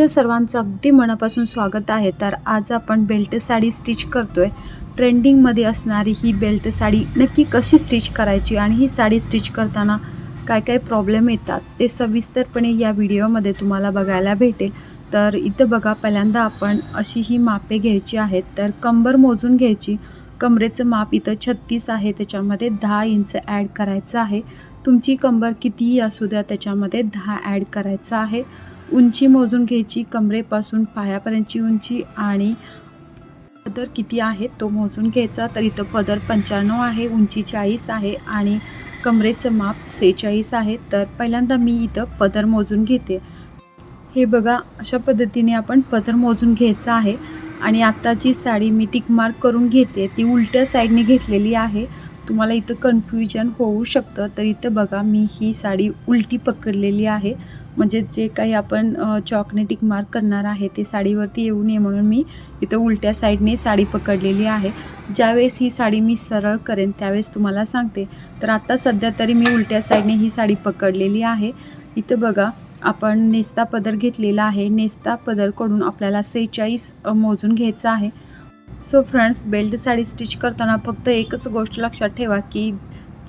तुमच्या सर्वांचं अगदी मनापासून स्वागत आहे. तर आज आपण बेल्ट साडी स्टिच करतोय. ट्रेंडिंगमध्ये असणारी ही बेल्ट साडी नक्की कशी स्टिच करायची आणि ही साडी स्टिच करताना काय काय प्रॉब्लेम येतात ते सविस्तरपणे या व्हिडिओमध्ये तुम्हाला बघायला भेटेल. तर इथं बघा पहिल्यांदा आपण अशी ही मापे घ्यायची आहेत. तर कंबर मोजून घ्यायची. कमरेचं माप इथं छत्तीस आहे. त्याच्यामध्ये दहा इंच ॲड करायचं आहे. तुमची कंबर कितीही असू द्या त्याच्यामध्ये दहा ॲड करायचं आहे. उंची मोजून घ्यायची कमरेपासून पायापर्यंतची उंची आणि पदर किती आहे तो मोजून घ्यायचा. तर इथं पदर पंच्याण्णव आहे उंची चाळीस आहे आणि कमरेचं माप सेहेचाळीस आहे. तर पहिल्यांदा मी इथं पदर मोजून घेते. हे बघा अशा पद्धतीने आपण पदर मोजून घ्यायचा आहे आणि आत्ताची साडी मी टिक मार्क करून घेते ती उलट्या साईडने घेतलेली आहे. तुम्हाला इथं कन्फ्युजन होऊ शकतं. तर इथं बघा मी ही साडी उलटी पकडलेली आहे. म्हणजे जे काही आपण चॉकने टिक मार्क करणार आहे ते साडीवरती येऊ नये म्हणून मी इथं उलट्या साईडने साडी पकडलेली आहे. ज्यावेळेस ही साडी मी सरळ करेन त्यावेळेस तुम्हाला सांगते. तर आता सध्या तरी मी उलट्या साईडने ही साडी पकडलेली आहे. इथं बघा आपण नेस्ता पदर घेतलेला आहे. नेस्ता पदरकडून आपल्याला सेहेचाळीस मोजून घ्यायचं आहे. So friends belt sari stitch करताना फक्त एकच गोष्ट लक्षात ठेवा की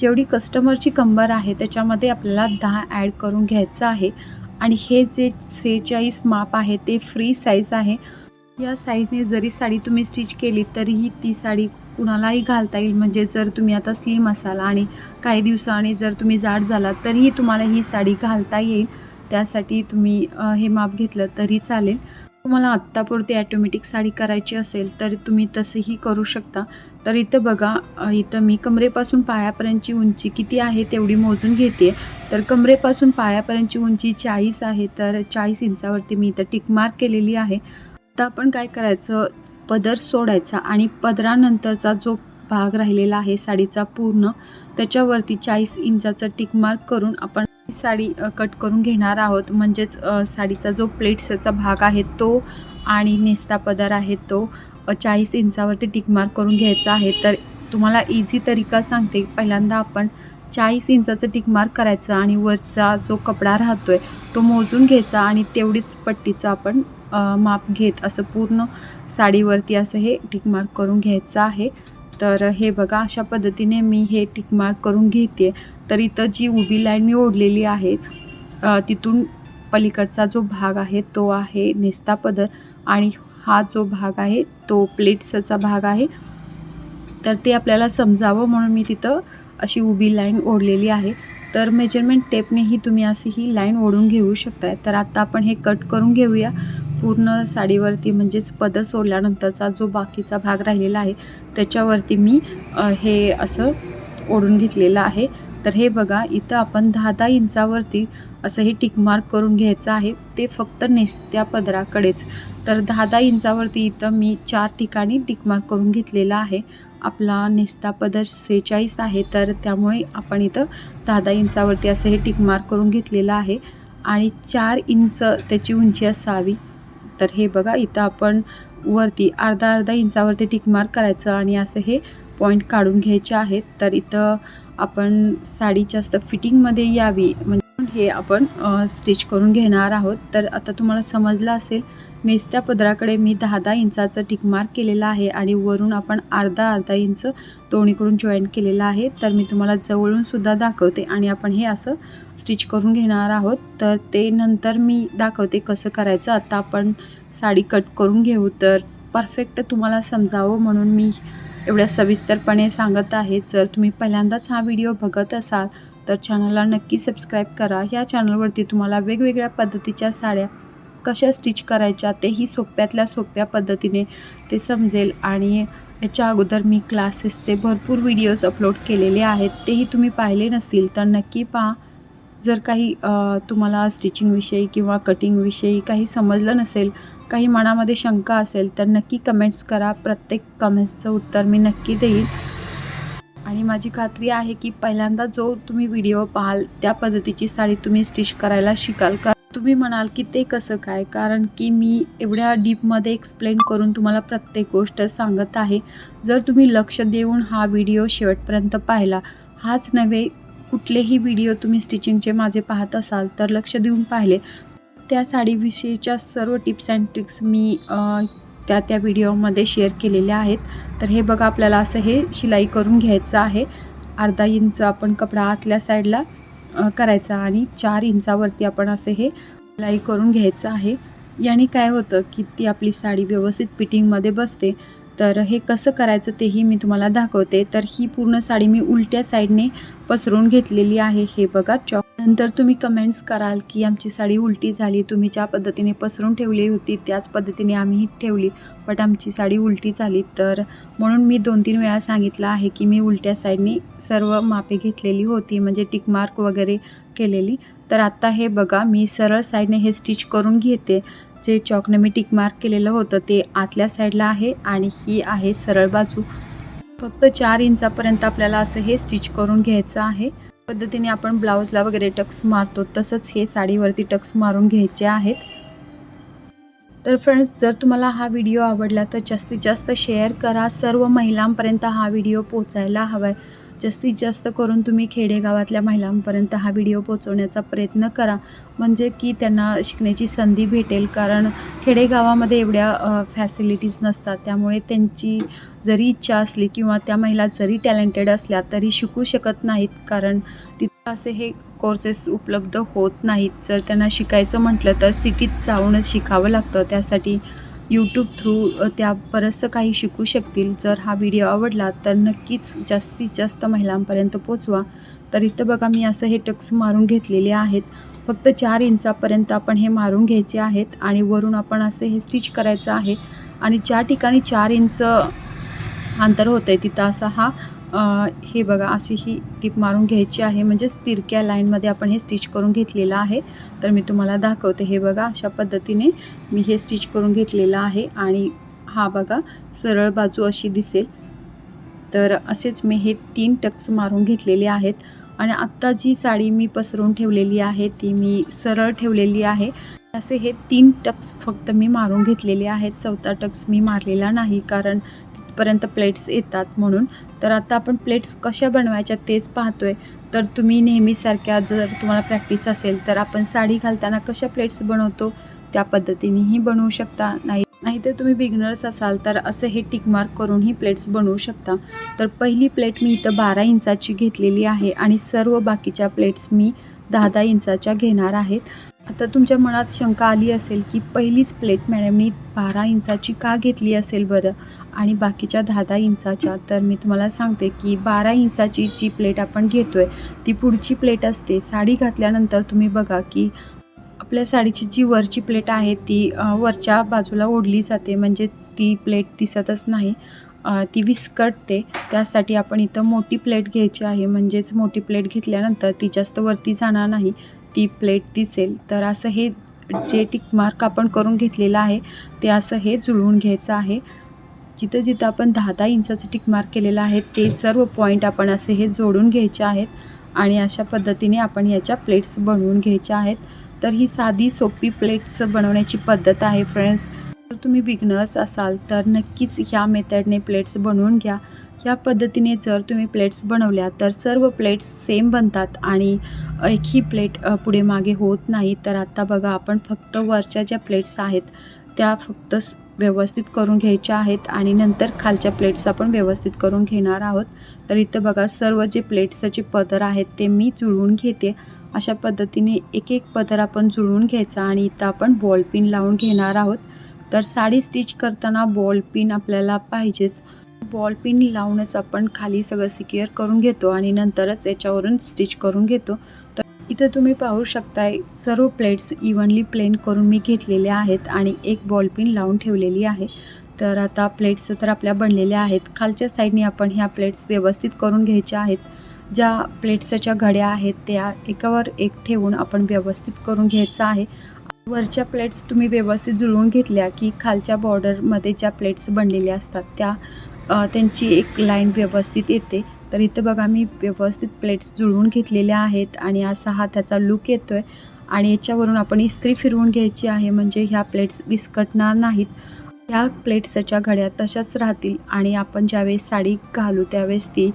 जेवढी कस्टमरची कंबर आहे त्याच्यामध्ये आपल्याला दहा ॲड करून घ्यायचं आहे. आणि हे जे सेहेचाळीस माप आहे ते फ्री साईज आहे. या साईजने जरी साडी तुम्ही स्टिच केली तरीही ती साडी कुणालाही घालता येईल. म्हणजे जर तुम्ही आता स्लिम असाल आणि काही दिवसांनी जर तुम्ही जाड झालात तरीही तुम्हाला ही साडी घालता येईल. त्यासाठी तुम्ही हे माप घेतलं तरी चालेल. तुम्हाला आत्तापुरती ॲटोमॅटिक साडी करायची असेल तर तुम्ही तसंही करू शकता. तर इथं बघा इथं मी कमरेपासून पायापर्यंतची उंची किती आहे तेवढी मोजून घेते. तर कमरेपासून पायापर्यंतची उंची चाळीस आहे तर चाळीस इंचावरती मी इथं टिक मार्क केलेली आहे. आता आपण काय करायचं? पदर सोडायचा आणि पदरानंतरचा जो भाग राहिलेला आहे साडीचा पूर्ण त्याच्यावरती चाळीस इंचाचं टिकमार्क करून आपण साडी कट करून घेणार आहोत. म्हणजेच साडीचा जो प्लेट्सचा भाग आहे तो आणि नेस्ता पदर आहे तो. चाळीस इंचावरती टिक मार्क करून घ्यायचं आहे तर तुम्हाला इझी तरीका सांगते. पहिल्यांदा आपण चाळीस इंचाचं टिक मार्क करायचं आणि वरचा जो कपडा राहतो आहे तो मोजून घ्यायचा आणि तेवढीच पट्टीचं आपण माप घेत असं पूर्ण साडीवरती असं हे टिक मार्क करून घ्यायचं आहे. तर हे बघा अशा पद्धतीने मी हे टिक मार्क करून घेते. तर इथं जी उभी लाईन मी ओढलेली आहे तिथून पलीकडचा जो भाग आहे तो आहे नेस्ता पदर आणि हा जो भाग आहे तो प्लेट्सचा भाग आहे. तर ते आपल्याला समजावं म्हणून मी तिथं अशी उभी लाईन ओढलेली आहे. तर मेजरमेंट टेपनेही तुम्ही अशी ही लाईन ओढून घेऊ शकताय. तर आत्ता आपण हे कट करून घेऊया. पूर्ण साडीवरती म्हणजेच पदर सोडल्यानंतरचा जो बाकीचा भाग राहिलेला आहे त्याच्यावरती मी हे असं ओढून घेतलेलं आहे. तर हे बघा इथं आपण दहा दहा इंचावरती असं हे टिकमार्क करून घ्यायचं आहे. ते फक्त नेसत्या पदराकडेच. तर दहा दहा इंचावरती इथं मी चार ठिकाणी टिकमार्क करून घेतलेला आहे. आपला नेस्ता पदर सेहेचाळीस आहे. तर त्यामुळे आपण इथं दहा दहा इंचावरती असं हे टिकमार्क करून घेतलेलं आहे. आणि चार इंच त्याची उंची असावी. तर हे बघा इथं आपण वरती अर्धा अर्धा इंचावरती टिक मार्क करायचं आणि असं हे पॉईंट काढून घ्यायचे आहेत. तर इथं आपण साडी जास्त फिटिंगमध्ये यावी म्हणजे हे आपण स्टिच करून घेणार आहोत. तर आता तुम्हाला समजलं असेल नेसत्या पदराकडे मी दहा दहा इंचाचं टिकमार्क केलेला केलेलं आहे आणि वरून आपण अर्धा अर्धा इंच दोन्हीकडून जॉईन केलेलं आहे. तर मी तुम्हाला जवळून सुद्धा दाखवते आणि आपण हे असं स्टिच करून घेणार आहोत. तर ते नंतर मी दाखवते कसं करायचं. आता आपण साडी कट करून घेऊ. तर परफेक्ट तुम्हाला समजावं म्हणून मी एवढ्या सविस्तरपणे सांगत आहे. जर तुम्ही पहिल्यांदाच हा व्हिडिओ बघत असाल तर चॅनलला नक्की सबस्क्राईब करा. या चॅनलवरती तुम्हाला वेगवेगळ्या पद्धतीच्या साड्या कशा स्टिच करायच्या तेही सोप्यातल्या सोप्या पद्धतीने ते समजेल. आणि याच्या अगोदर मी क्लासेसचे भरपूर व्हिडिओज अपलोड केलेले आहेत तेही तुम्ही पाहिले नसतील तर नक्की पहा. जर काही तुम्हाला स्टिचिंगविषयी किंवा कटिंगविषयी काही समजलं नसेल काही मनामध्ये शंका असेल तर नक्की कमेंट्स करा. प्रत्येक कमेंट्सचं उत्तर मी नक्की देईन आणि माझी खात्री आहे की पहिल्यांदा जो तुम्ही व्हिडिओ पाहाल त्या पद्धतीची साडी तुम्ही स्टिच करायला शिकाल. का तुम्ही म्हणाल की ते कसं काय? कारण की मी एवढ्या डीपमध्ये एक्सप्लेन करून तुम्हाला प्रत्येक गोष्ट सांगत आहे. जर तुम्ही लक्ष देऊन हा व्हिडिओ शेवटपर्यंत पाहिला हाच नव्हे कुठलेही व्हिडिओ तुम्ही स्टिचिंगचे माझे पाहत असाल तर लक्ष देऊन पाहिले. त्या साडीविषयीच्या सर्व टिप्स अँड ट्रिक्स मी त्या त्या व्हिडिओमध्ये शेअर केलेल्या आहेत. तर हे बघा आपल्याला असं हे शिलाई करून घ्यायचं आहे. अर्धा इंच आपण कपडा आतल्या साईडला करायचा आणि चार इंचावरती आपण असं हे शिलाई करून घ्यायचं आहे. याने काय होतं की ती आपली साडी व्यवस्थित फिटिंगमध्ये बसते. तर हे कसं करायचं तेही मी तुम्हाला दाखवते. तर ही पूर्ण साडी मी उलट्या साईडने पसरून घेतलेली आहे. हे बघा चॉक नंतर तुम्ही कमेंट्स कराल की आमची साडी उलटी झाली तुम्ही ज्या पद्धतीने पसरून ठेवली होती त्याच पद्धतीने आम्ही ठेवली. बट आमची साडी उलटी झाली. तर म्हणून मी दोन तीन वेळा सांगितलं आहे की मी उलट्या साईडने सर्व मापे घेतलेली होती म्हणजे टिकमार्क वगैरे केलेली. तर आत्ता हे बघा मी सरळ साईडने हे स्टिच करून घेते. जे चॉकने मी टिक मार्क केलेलं होतं ते आतल्या साईडला आहे आणि ही आहे सरळ बाजू. फक्त चार इंचापर्यंत आपल्याला असं हे स्टिच करून घ्यायचं आहे. पद्धतीने आपण ब्लाऊजला वगैरे टक्स मारतो तसंच हे साडीवरती टक्स मारून घ्यायचे आहेत. तर फ्रेंड्स जर तुम्हाला हा व्हिडिओ आवडला तर जास्तीत जास्त शेअर करा. सर्व महिलांपर्यंत हा व्हिडिओ पोचायला हवा आहे जास्तीत जास्त करून तुम्ही खेडेगावातल्या महिलांपर्यंत हा व्हिडिओ पोचवण्याचा प्रयत्न करा. म्हणजे की त्यांना शिकण्याची संधी भेटेल. कारण खेडेगावामध्ये एवढ्या फॅसिलिटीज नसतात. त्यामुळे त्यांची जरी इच्छा असली किंवा त्या महिला जरी टॅलेंटेड असल्या तरी शिकू शकत नाहीत कारण तिथं असे हे कोर्सेस उपलब्ध होत नाहीत. जर त्यांना शिकायचं म्हटलं तर सिटीत जाऊनच शिकावं लागतं. त्यासाठी यूट्यूब थ्रू त्या बरंचसं काही शिकू शकतील. जर हा व्हिडिओ आवडला तर नक्कीच जास्तीत जास्त महिलांपर्यंत पोचवा तर इथं बघा मी असं हे टक्स मारून घेतलेले आहेत. फक्त चार इंचापर्यंत आपण हे मारून घ्यायचे आहेत आणि वरून आपण असं हे स्टिच करायचं आहे. आणि ज्या ठिकाणी चार इंच अंतर होतं आहे तिथं असा हा हे बघा अशी ही टीप मारून घ्यायची आहे. म्हणजेच तिरक्या लाईनमध्ये आपण हे स्टिच करून घेतलेलं आहे. तर मी तुम्हाला दाखवते. हे बघा अशा पद्धतीने मी हे स्टिच करून घेतलेलं आहे. आणि हा बघा सरळ बाजू अशी दिसेल. तर असेच मी हे तीन टक्स मारून घेतलेले आहेत. आणि आत्ता जी साडी मी पसरून ठेवलेली आहे ती मी सरळ ठेवलेली आहे. असे हे तीन टक्स फक्त मी मारून घेतलेले आहेत. चौथा टक्स मी मारलेला नाही. कारण तिथपर्यंत प्लेट्स येतात म्हणून. तर आता आपण प्लेट्स कशा बनवायच्या तेच पाहतोय. तर तुम्ही नेहमीसारख्या जर तुम्हाला प्रॅक्टिस असेल तर आपण साडी घालताना कशा प्लेट्स बनवतो? त्या पद्धतीनेही बनवू शकता. नाही नाहीतर तुम्ही बिगनर्स असाल तर असं हे टिकमार्क करूनही प्लेट्स बनवू शकता. तर पहिली प्लेट मी इथं बारा इंचाची घेतलेली आहे आणि सर्व बाकीच्या प्लेट्स मी दहा दहा इंचाच्या घेणार आहेत. आता तुमच्या मनात शंका आली असेल की पहिलीच प्लेट मॅडमनी बारा इंचाची का घेतली असेल बरं? आणि बाकीच्या दहा दहा इंचाच्या तर मी तुम्हाला सांगते की बारा इंचाची जी प्लेट आपण घेतो आहे ती पुढची प्लेट असते. साडी घातल्यानंतर तुम्ही बघा की आपल्या साडीची जी वरची प्लेट आहे ती वरच्या बाजूला ओढली जाते. म्हणजे ती प्लेट दिसतच नाही. ती विस्कटते. त्यासाठी आपण इथं मोठी प्लेट घ्यायची आहे. म्हणजेच मोठी प्लेट घेतल्यानंतर ती जास्त वरती जाणार नाही. ती प्लेट दिसेल तर असं हे जे टिकमार्क आपण करून घेतलेलं आहे ते असं हे जुळवून घ्यायचं आहे. जिथं जिथं आपण दहा दहा इंचाचं टिकमार्क केलेलं आहे ते सर्व पॉईंट आपण असे हे जोडून घ्यायचे आहेत आणि अशा पद्धतीने आपण याच्या प्लेट्स बनवून घ्यायच्या आहेत. तर ही साधी सोपी प्लेट्स बनवण्याची पद्धत आहे फ्रेंड्स जर तुम्ही बिगनर्स असाल तर नक्कीच ह्या मेथडने प्लेट्स बनवून घ्या. या पद्धतीने जर तुम्ही प्लेट्स बनवल्या तर सर्व प्लेट्स सेम बनतात आणि एकही प्लेट पुढे मागे होत नाही. तर आता बघा आपण फक्त वरच्या ज्या प्लेट्स आहेत त्या फक्त व्यवस्थित करून घ्यायच्या आहेत आणि नंतर खालच्या प्लेट्स आपण व्यवस्थित करून घेणार आहोत. तर इथं बघा सर्व जे प्लेट्सचे पदर आहेत ते मी जुळवून घेते. अशा पद्धतीने एक एक पदर आपण जुळवून घ्यायचा आणि इथं आपण बॉल पिन लावून घेणार आहोत. तर साडी स्टिच करताना बॉल पिन आपल्याला पाहिजेच. बॉल पिन लावूनच आपण खाली सगळं सिक्युअर करून घेतो आणि नंतरच याच्यावरून स्टिच करून घेतो. तर इथं तुम्ही पाहू शकताय सर्व प्लेट्स इव्हनली प्लेन करून मी घेतलेल्या आहेत आणि एक बॉल पिन लावून ठेवलेली आहे. तर आता प्लेट्स तर आपल्या बनलेल्या आहेत. खालच्या साईडने आपण ह्या प्लेट्स व्यवस्थित करून घ्यायच्या आहेत. ज्या प्लेट्सच्या घड्या आहेत त्या एकावर एक ठेवून आपण व्यवस्थित करून घ्यायचं आहे. वरच्या प्लेट्स तुम्ही व्यवस्थित जुळवून घेतल्या की खालच्या बॉर्डरमध्ये ज्या प्लेट्स बनलेल्या असतात त्या त्यांची एक लाईन व्यवस्थित येते. तर इथं बघा मी व्यवस्थित प्लेट्स जुळवून घेतलेल्या आहेत आणि असा हा त्याचा लुक येतो आहे आणि याच्यावरून आपण इस्त्री फिरवून घ्यायची आहे म्हणजे ह्या प्लेट्स विस्कटणार नाहीत. ह्या प्लेट्सच्या घड्या तशाच राहतील आणि आपण ज्यावेळेस साडी घालू त्यावेळेस ती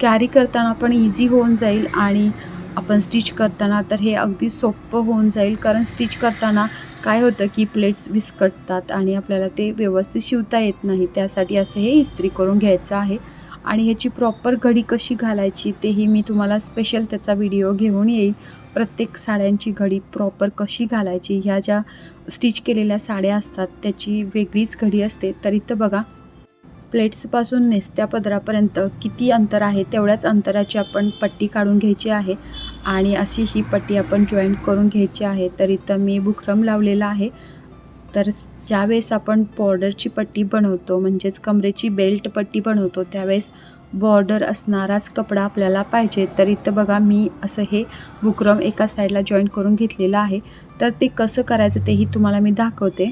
कॅरी करताना पण इझी होऊन जाईल आणि आपण स्टिच करताना तर हे अगदी सोपं होऊन जाईल. कारण स्टिच करताना काय होतं की प्लेट्स विस्कटतात आणि आपल्याला ते व्यवस्थित शिवता येत नाही त्यासाठी असं हे इस्त्री करून घ्यायचं आहे. आणि ह्याची प्रॉपर घडी कशी घालायची तेही मी तुम्हाला स्पेशल त्याचा व्हिडिओ घेऊन येईल. प्रत्येक साड्यांची घडी प्रॉपर कशी घालायची ह्या ज्या स्टिच केलेल्या साड्या असतात त्याची वेगळीच घडी असते. तर इथं बघा प्लेट्सपासून नेसत्या पदरापर्यंत किती अंतर आहे तेवढ्याच अंतराची आपण पट्टी काढून घ्यायची आहे. आणि अशी ही पट्टी आपण जॉईंट करून घ्यायची आहे. तर इथं मी बुकरम लावलेला आहे. तर ज्यावेळेस आपण बॉर्डरची पट्टी बनवतो म्हणजेच कमरेची बेल्ट पट्टी बनवतो त्यावेळेस बॉर्डर असणाराच कपडा आपल्याला पाहिजे. तर इथं बघा मी असं हे बुकरम एका साईडला जॉईंट करून घेतलेलं आहे. तर ते कसं करायचं तेही तुम्हाला मी दाखवते.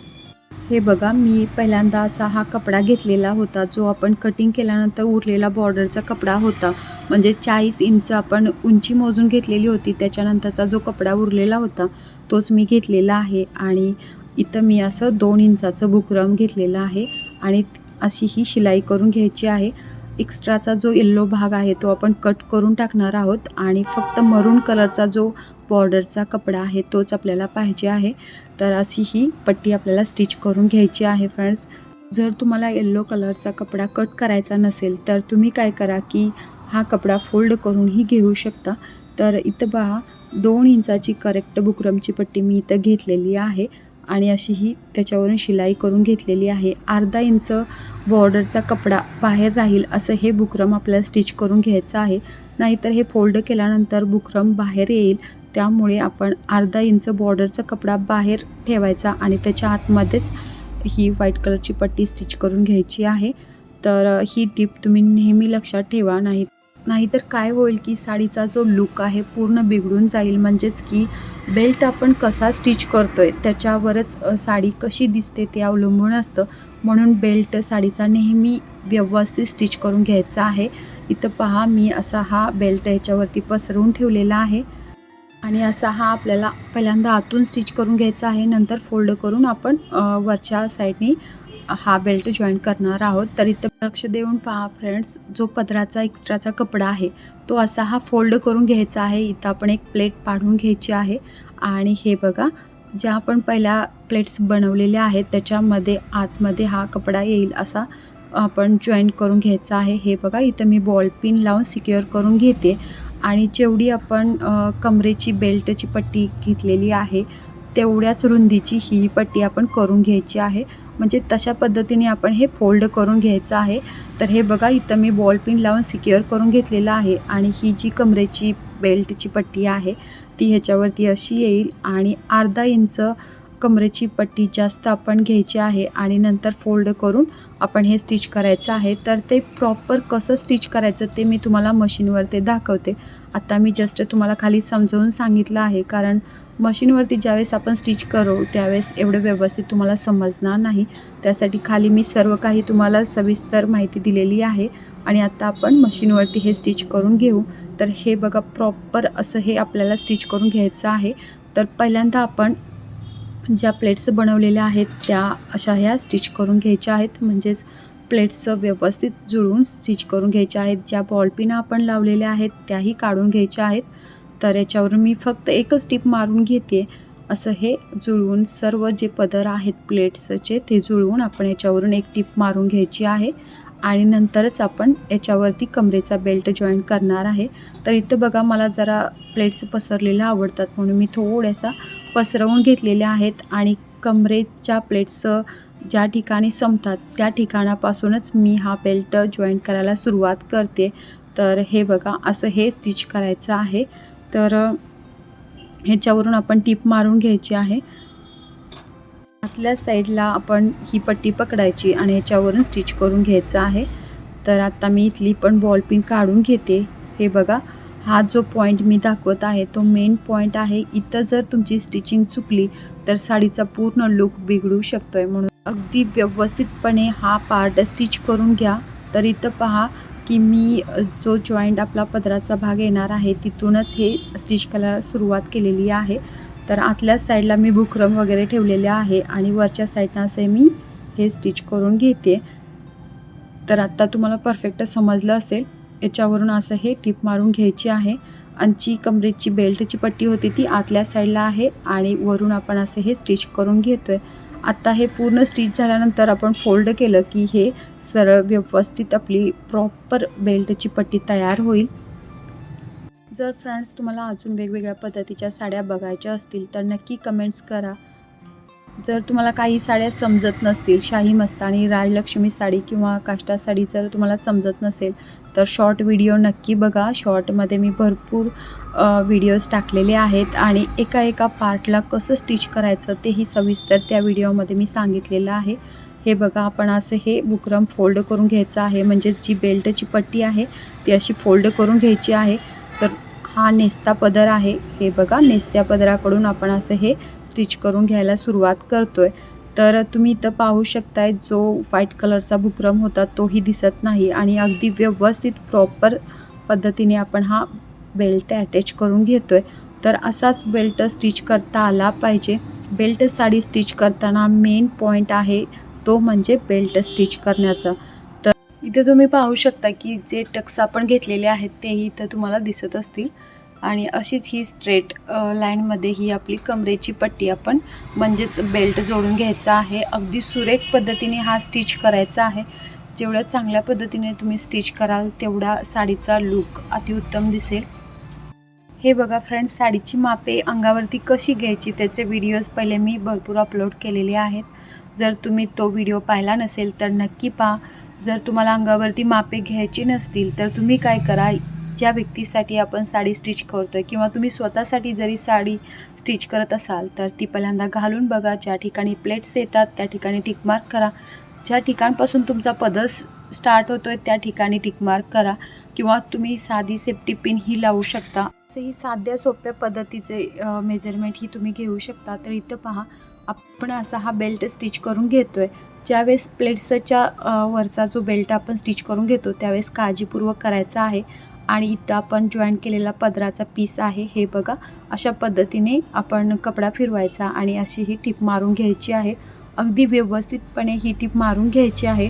हे बघा मी पहिल्यांदा असा हा कपडा घेतलेला होता जो आपण कटिंग केल्यानंतर उरलेला बॉर्डरचा कपडा होता. म्हणजे चाळीस इंच आपण उंची मोजून घेतलेली होती त्याच्यानंतरचा जो कपडा उरलेला होता तोच मी घेतलेला आहे. आणि इथं मी असं दोन इंचाचं बुकरम घेतलेलं आहे आणि अशी ही शिलाई करून घ्यायची आहे. एक्स्ट्राचा जो येल्लो भाग आहे तो आपण कट करून टाकणार आहोत आणि फक्त मरून कलरचा जो बॉर्डरचा कपडा आहे तोच आपल्याला पाहिजे आहे. तर अशी ही पट्टी आपल्याला स्टिच करून घ्यायची आहे फ्रेंड्स जर तुम्हाला येल्लो कलरचा कपडा कट करायचा नसेल तर तुम्ही काय करा की हा कपडा फोल्ड करूनही घेऊ शकता. तर इथं पहा दोन इंचाची करेक्ट बुकरमची पट्टी मी इथं घेतलेली आहे आणि अशी ही त्याच्यावरून शिलाई करून घेतलेली आहे. अर्धा इंच बॉर्डरचा कपडा बाहेर राहील असं हे बुकरम आपल्याला स्टिच करून घ्यायचं आहे. नाहीतर हे फोल्ड केल्यानंतर बुकरम बाहेर येईल. त्यामुळे आपण अर्धा इंच बॉर्डरचा कपडा बाहेर ठेवायचा आणि त्याच्या आतमध्येच ही व्हाईट कलरची पट्टी स्टिच करून घ्यायची आहे. तर ही टीप तुम्ही नेहमी लक्षात ठेवा. नाही नाहीतर काय होईल की साडीचा जो लुक आहे पूर्ण बिघडून जाईल. म्हणजेच की बेल्ट आपण कसा स्टिच करतोय त्याच्यावरच साडी कशी दिसते ते अवलंबून असतं. म्हणून बेल्ट साडीचा नेहमी व्यवस्थित स्टिच करून घ्यायचा आहे. इथं पहा मी असा हा बेल्ट ह्याच्यावरती पसरवून ठेवलेला आहे. आणि असा हा आपल्याला पहिल्यांदा आतून स्टिच करून घ्यायचा आहे. नंतर फोल्ड करून आपण वरच्या साईडनी हा बेल्ट जॉईन करणार आहोत. तर इथं लक्ष देऊन पहा फ्रेंड्स जो पदराचा एक्स्ट्राचा कपडा आहे तो असा हा फोल्ड करून घ्यायचा आहे. इथं आपण एक प्लेट पाडून घ्यायची आहे. आणि हे बघा ज्या आपण पहिल्या प्लेट्स बनवलेल्या आहेत त्याच्यामध्ये आतमध्ये हा कपडा येईल असा आपण जॉईन करून घ्यायचा आहे. हे बघा इथं मी बॉल पिन लावून सिक्युअर करून घेते. आणि जेवढी आपण कमरेची बेल्टची पट्टी घेतलेली आहे तेवढ्याच रुंदीची ही पट्टी आपण करून घ्यायची आहे. म्हणजे तशा पद्धतीने आपण हे फोल्ड करून घ्यायचं आहे. तर हे बघा इथं मी बॉल पिन लावून सिक्युअर करून घेतलेलं आहे आणि ही जी कमरेची बेल्टची पट्टी आहे ती ह्याच्यावरती अशी येईल आणि अर्धा इंच कमरेची पट्टी जास्त आपण घ्यायची आहे आणि नंतर फोल्ड करून आपण हे स्टिच करायचं आहे. तर ते प्रॉपर कसं स्टिच करायचं ते मी तुम्हाला मशीनवर ते दाखवते. आता मी जस्ट तुम्हाला खाली समजावून सांगितलं आहे. कारण मशीनवरती ज्यावेळेस आपण स्टिच करू त्यावेळेस एवढं व्यवस्थित तुम्हाला समजणार नाही. त्यासाठी खाली मी सर्व काही तुम्हाला सविस्तर माहिती दिलेली आहे. आणि आता आपण मशीनवरती हे स्टिच करून घेऊ. तर हे बघा प्रॉपर असं हे आपल्याला स्टिच करून घ्यायचं आहे. तर पहिल्यांदा आपण ज्या प्लेट्स बनवलेल्या आहेत त्या अशा ह्या स्टिच करून घ्यायच्या आहेत. म्हणजेच प्लेट्स व्यवस्थित जुळवून स्टिच करून घ्यायच्या आहेत. ज्या बॉलपिना आपण लावलेल्या आहेत त्याही काढून घ्यायच्या आहेत. तर याच्यावरून मी फक्त एकच टीप मारून घेते. असं हे जुळवून सर्व जे पदर आहेत प्लेट्सचे ते जुळवून आपण याच्यावरून एक टीप मारून घ्यायची आहे. आणि नंतरच आपण याच्यावरती कमरेचा बेल्ट जॉईन करणार आहे. तर इथं बघा मला जरा प्लेट्स पसरलेल्या आवडतात म्हणून मी थोड्यासा पसरवून घेतलेल्या आहेत आणि कमरेच्या प्लेट्स ज्या ठिकाणी संपतात त्या ठिकाणापासूनच मी हा बेल्ट जॉईंट करायला सुरुवात करते. तर हे बघा असं हे स्टिच करायचं आहे. तर ह्याच्यावरून आपण टीप मारून घ्यायची आहे. आतल्या साईडला आपण ही पट्टी पकडायची आणि ह्याच्यावरून स्टिच करून घ्यायचं आहे. तर आता मी इथली पण बॉल पिन काढून घेते. हे बघा हा जो पॉईंट मी दाखवत आहे तो मेन पॉईंट आहे. इथं जर तुमची स्टिचिंग चुकली तर साडीचा पूर्ण लुक बिघडू शकतो आहे म्हणून अगदी व्यवस्थितपणे हा पार्ट स्टिच करून घ्या. तर इथं पहा की मी जो जॉईंट आपला पदराचा भाग येणार आहे तिथूनच हे स्टिच करायला सुरुवात केलेली आहे. तर आतल्या साईडला मी बुकरम वगैरे ठेवलेले आहे आणि वरच्या साईडनं असे मी हे स्टिच करून घेते. तर आत्ता तुम्हाला परफेक्ट समजलं असेल. याच्यावरून असं हे टिप मारून घ्यायची आहे. आणि जी कमरेची बेल्टची पट्टी होती ती आतल्या साईडला आहे आणि वरून आपण असं हे स्टिच करून घेतो आहे आत्ता हे पूर्ण स्टिच झाल्यानंतर आपण फोल्ड केलं की हे सरळ व्यवस्थित आपली प्रॉपर बेल्टची पट्टी तयार होईल. जर फ्रेंड्स तुम्हाला अजून वेगवेगळ्या पद्धतीच्या साड्या बघायच्या असतील तर नक्की कमेंट्स करा. जर तुम्हाला काही साड्या समजत नसतील शाही मस्तानी राजलक्ष्मी साडी किंवा काष्टा साडी जर तुम्हाला समजत नसेल तर शॉर्ट व्हिडिओ नक्की बघा. शॉर्टमध्ये मी भरपूर व्हिडिओज टाकलेले आहेत आणि एका एका पार्टला कसं स्टिच करायचं तेही सविस्तर त्या व्हिडिओमध्ये मी सांगितलेलं आहे. हे बघा आपण असं हे बुकरम फोल्ड करून घ्यायचं आहे. म्हणजेच जी बेल्टची पट्टी आहे ती अशी फोल्ड करून घ्यायची आहे. तर हा नेस्ता पदर आहे. हे बघा नेस्त्या पदराकडून आपण असं हे स्टिच करून घ्यायला सुरुवात करतो आहे तर तुम्ही इथं पाहू शकताय जो व्हाईट कलरचा बुकरम होता तोही दिसत नाही आणि अगदी व्यवस्थित प्रॉपर पद्धतीने आपण हा बेल्ट अटॅच करून घेतोय. तर असाच बेल्ट स्टिच करता आला पाहिजे. बेल्ट साडी स्टिच करताना मेन पॉईंट आहे तो म्हणजे बेल्ट स्टिच करण्याचा. तर इथे तुम्ही पाहू शकता की जे टक्स आपण घेतलेले आहेत तेही इथं तुम्हाला दिसत असतील. आणि अशीच ही स्ट्रेट लाईनमध्ये ही आपली कमरेची पट्टी आपण म्हणजेच बेल्ट जोडून घ्यायचा आहे. अगदी सुरेख पद्धतीने हा स्टिच करायचा आहे. जेवढ्या चांगल्या पद्धतीने तुम्ही स्टिच कराल तेवढा साडीचा लुक अतिउत्तम दिसेल. हे बघा फ्रेंड्स साडीची मापे अंगावरती कशी घ्यायची त्याचे व्हिडिओज पहिले मी भरपूर अपलोड केलेले आहेत. जर तुम्ही तो व्हिडिओ पाहिला नसेल तर नक्की पहा. जर तुम्हाला अंगावरती मापे घ्यायची नसतील तर तुम्ही काय करा ज्या व्यक्तीसाठी आपण साडी स्टिच करतो आहे किंवा तुम्ही स्वतःसाठी जरी साडी स्टिच करत असाल तर ती पहिल्यांदा घालून बघा. ज्या ठिकाणी प्लेट्स येतात त्या ठिकाणी टिकमार्क करा. ज्या ठिकाणपासून तुमचा पदर स्टार्ट होतो आहे त्या ठिकाणी टिकमार्क करा. किंवा तुम्ही साधी सेफ्टी पिन ही लावू शकता. असेही साध्या सोप्या पद्धतीचे मेजरमेंट ही तुम्ही घेऊ शकता. तर इथं पहा आपण असा हा बेल्ट स्टिच करून घेतो आहे ज्यावेळेस प्लेट्सच्या वरचा जो बेल्ट आपण स्टिच करून घेतो त्यावेळेस काळजीपूर्वक करायचा आहे. आणि इथं आपण जॉईन केलेला पदराचा पीस आहे हे बघा. अशा पद्धतीने आपण कपडा फिरवायचा आणि अशी ही टीप मारून घ्यायची आहे. अगदी व्यवस्थितपणे ही टीप मारून घ्यायची आहे.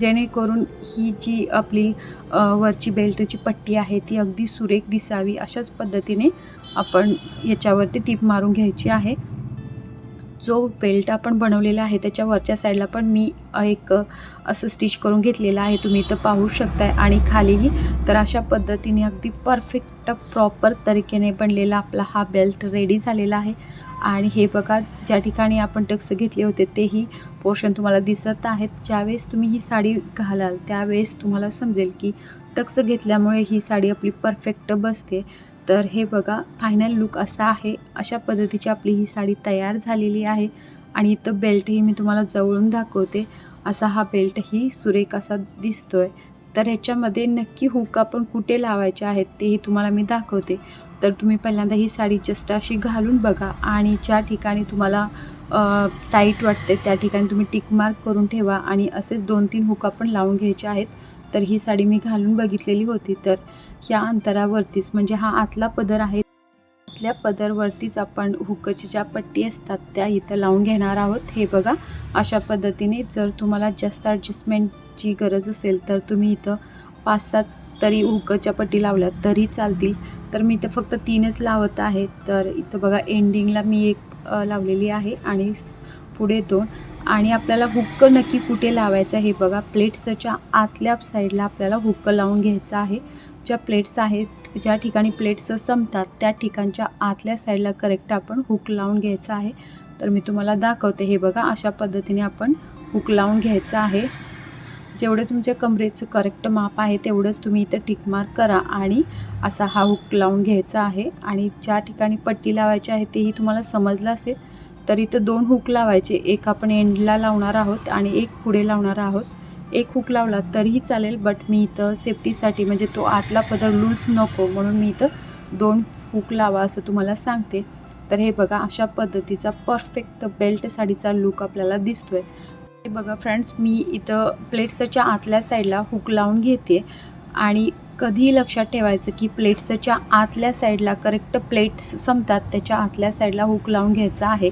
जेणेकरून ही जी आपली वरची बेल्टची पट्टी आहे ती अगदी सुरेख दिसावी अशाच पद्धतीने आपण याच्यावरती टीप मारून घ्यायची आहे. जो बेल्ट आपण बनवलेला आहे त्याच्या वरच्या साईडला पण मी एक असं स्टिच करून घेतलेलं आहे. तुम्ही इथं पाहू शकताय. आणि खालीही तर अशा पद्धतीने अगदी परफेक्ट प्रॉपर तरीकेने बनलेला आपला हा बेल्ट रेडी झालेला आहे. आणि हे बघा ज्या ठिकाणी आपण टक्स घेतले होते तेही पोर्शन तुम्हाला दिसत आहेत. ज्यावेळेस तुम्ही ही साडी घालाल त्यावेळेस तुम्हाला समजेल की टक्स घेतल्यामुळे ही साडी आपली परफेक्ट बसते. तर हे बघा फायनल लुक असा आहे. अशा पद्धतीची आपली ही साडी तयार झालेली आहे. आणि इथं बेल्टही मी तुम्हाला जवळून दाखवते. असा हा बेल्टही सुरेख असा दिसतो आहे तर ह्याच्यामध्ये नक्की हुक आपण कुठे लावायचे आहेत तेही तुम्हाला मी दाखवते. तर तुम्ही पहिल्यांदा ही साडी जस्ट अशी घालून बघा आणि ज्या ठिकाणी तुम्हाला टाईट वाटते त्या ठिकाणी तुम्ही टिक मार्क करून ठेवा. आणि असेच दोन तीन हुक आपण लावून घ्यायचे आहेत. तर ही साडी मी घालून बघितलेली होती. तर ह्या अंतरावरतीच म्हणजे हा आतला पदर आहे. आतल्या पदरवरतीच आपण हुकच्या ज्या पट्टी असतात त्या इथं लावून घेणार आहोत. हे बघा अशा पद्धतीने जर तुम्हाला जास्त ॲडजस्टमेंटची गरज असेल तर तुम्ही इथं पाच सात तरी हुकच्या पट्टी लावल्या तरी चालतील. तर मी इथं फक्त तीनच लावत आहे. तर इथं बघा एंडिंगला मी एक लावलेली आहे आणि पुढे दोन. आणि आपल्याला हुक्क नक्की कुठे लावायचं हे बघा प्लेट्सच्या आतल्या साईडला आपल्याला हुक्क लावून घ्यायचं आहे. ज्या प्लेट्स आहेत ज्या ठिकाणी प्लेट्स संपतात त्या ठिकाणच्या आतल्या साईडला करेक्ट आपण हुक लावून घ्यायचं आहे. तर मी तुम्हाला दाखवते. हे बघा अशा पद्धतीने आपण हुक लावून घ्यायचं आहे. जेवढे तुमच्या कमरेचं करेक्ट माप आहे तेवढंच तुम्ही इथं टिकमार्क करा आणि असा हा हुक लावून घ्यायचा आहे. आणि ज्या ठिकाणी पट्टी लावायची आहे तेही तुम्हाला समजलं असेल. तर इथं दोन हुक लावायचे. एक आपण एंडला लावणार आहोत आणि एक पुढे लावणार आहोत. एक हुक लावला तरीही चालेल बट मी इथं सेफ्टीसाठी म्हणजे तो आतला पदर लूज नको म्हणून मी इथं दोन हुक लावा असं तुम्हाला सांगते. तर हे बघा अशा पद्धतीचा परफेक्ट बेल्ट साडीचा लूक आपल्याला दिसतोय. हे बघा फ्रेंड्स मी इथं प्लेट्सच्या आतल्या साईडला हुक लावून घेते. आणि कधीही लक्षात ठेवायचं की प्लेट्सच्या आतल्या साईडला करेक्ट प्लेट्स संपतात त्याच्या आतल्या साईडला हुक लावून घ्यायचा आहे.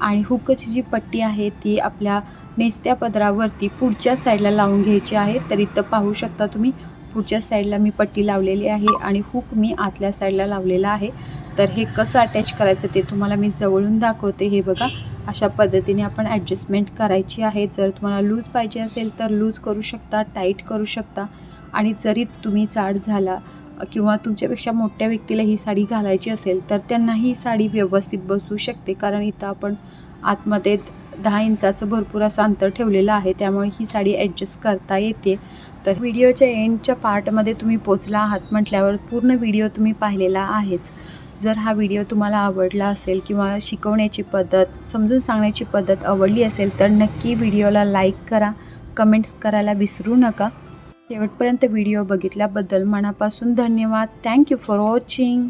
आणि हुकची जी पट्टी आहे ती आपल्या नेस्त्या पदरावरती पुढच्या साईडला लावून घ्यायची आहे. तर इथं पाहू शकता तुम्ही पुढच्या साईडला मी पट्टी लावलेली आहे आणि हुक मी आतल्या साईडला लावलेला आहे. तर हे कसं अटॅच करायचं ते तुम्हाला मी जवळून दाखवते. हे बघा अशा पद्धतीने आपण ॲडजस्टमेंट करायची आहे. जर तुम्हाला लूज पाहिजे असेल तर लूज करू शकता टाईट करू शकता. आणि जरी तुम्ही जाड झाला किंवा तुमच्यापेक्षा मोठ्या व्यक्तीला ही साडी घालायची असेल तर त्यांना ही साडी व्यवस्थित बसू शकते. कारण इथं आपण आतमध्ये दहा इंचाचं भरपूर असं अंतर ठेवलेलं आहे त्यामुळे ही साडी ॲडजस्ट करता येते. तर व्हिडिओच्या एंडच्या पार्टमध्ये तुम्ही पोचला आहात म्हटल्यावर पूर्ण व्हिडिओ तुम्ही पाहिलेला आहेच. जर हा व्हिडिओ तुम्हाला आवडला असेल किंवा शिकवण्याची पद्धत समजून सांगण्याची पद्धत आवडली असेल तर नक्की व्हिडिओला लाईक करा कमेंट्स करायला विसरू नका. शेवटपर्यंत व्हिडिओ बघितल्याबद्दल मनापासून धन्यवाद. Thank you for watching